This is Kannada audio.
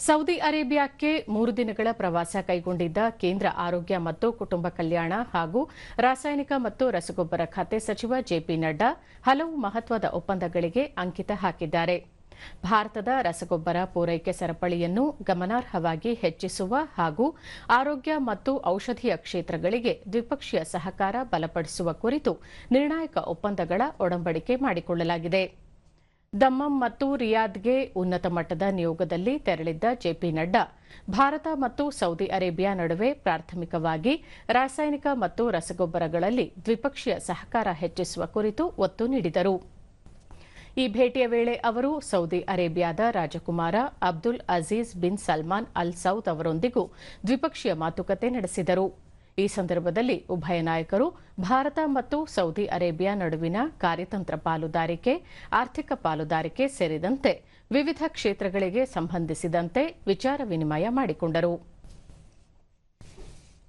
ಸೌದಿ ಅರೇಬಿಯಾಕ್ಕೆ ಮೂರು ದಿನಗಳ ಪ್ರವಾಸ ಕೈಗೊಂಡಿದ್ದ ಕೇಂದ್ರ ಆರೋಗ್ಯ ಮತ್ತು ಕುಟುಂಬ ಕಲ್ಯಾಣ ಹಾಗೂ ರಾಸಾಯನಿಕ ಮತ್ತು ರಸಗೊಬ್ಬರ ಖಾತೆ ಸಚಿವ ಜೆಪಿ ನಡ್ಡಾ ಹಲವು ಮಹತ್ವದ ಒಪ್ಪಂದಗಳಿಗೆ ಅಂಕಿತ ಹಾಕಿದ್ದಾರೆ. ಭಾರತದ ರಸಗೊಬ್ಬರ ಪೂರೈಕೆ ಸರಪಳಿಯನ್ನು ಗಮನಾರ್ಹವಾಗಿ ಹೆಚ್ಚಿಸುವ ಹಾಗೂ ಆರೋಗ್ಯ ಮತ್ತು ಔಷಧೀಯ ಕ್ಷೇತ್ರಗಳಿಗೆ ದ್ವಿಪಕ್ಷೀಯ ಸಹಕಾರ ಬಲಪಡಿಸುವ ಕುರಿತು ನಿರ್ಣಾಯಕ ಒಪ್ಪಂದಗಳ ಒಡಂಬಡಿಕೆ ಮಾಡಿಕೊಳ್ಳಲಾಗಿದೆ. ದಮ್ಮಂ ಮತ್ತು ರಿಯಾದ್ಗೆ ಉನ್ನತ ಮಟ್ಟದ ನಿಯೋಗದಲ್ಲಿ ತೆರಳಿದ್ದ ಜೆಪಿ ನಡ್ಡಾ, ಭಾರತ ಮತ್ತು ಸೌದಿ ಅರೇಬಿಯಾ ನಡುವೆ ಪ್ರಾಥಮಿಕವಾಗಿ ರಾಸಾಯನಿಕ ಮತ್ತು ರಸಗೊಬ್ಬರಗಳಲ್ಲಿ ದ್ವಿಪಕ್ಷೀಯ ಸಹಕಾರ ಹೆಚ್ಚಿಸುವ ಕುರಿತು ಒತ್ತು ನೀಡಿದರು. ಈ ಭೇಟಿಯ ವೇಳೆ ಅವರು ಸೌದಿ ಅರೇಬಿಯಾದ ರಾಜಕುಮಾರ Abdul Aziz bin Salman Al Saud ಅವರೊಂದಿಗೂ ದ್ವಿಪಕ್ಷೀಯ ಮಾತುಕತೆ ನಡೆಸಿದರು. ಈ ಸಂದರ್ಭದಲ್ಲಿ ಉಭಯ ನಾಯಕರು ಭಾರತ ಮತ್ತು ಸೌದಿ ಅರೇಬಿಯಾ ನಡುವಿನ ಕಾರ್ಯತಂತ್ರ ಪಾಲುದಾರಿಕೆ, ಆರ್ಥಿಕ ಪಾಲುದಾರಿಕೆ ಸೇರಿದಂತೆ ವಿವಿಧ ಕ್ಷೇತ್ರಗಳಿಗೆ ಸಂಬಂಧಿಸಿದಂತೆ ವಿಚಾರ ವಿನಿಮಯ ಮಾಡಿಕೊಂಡರು.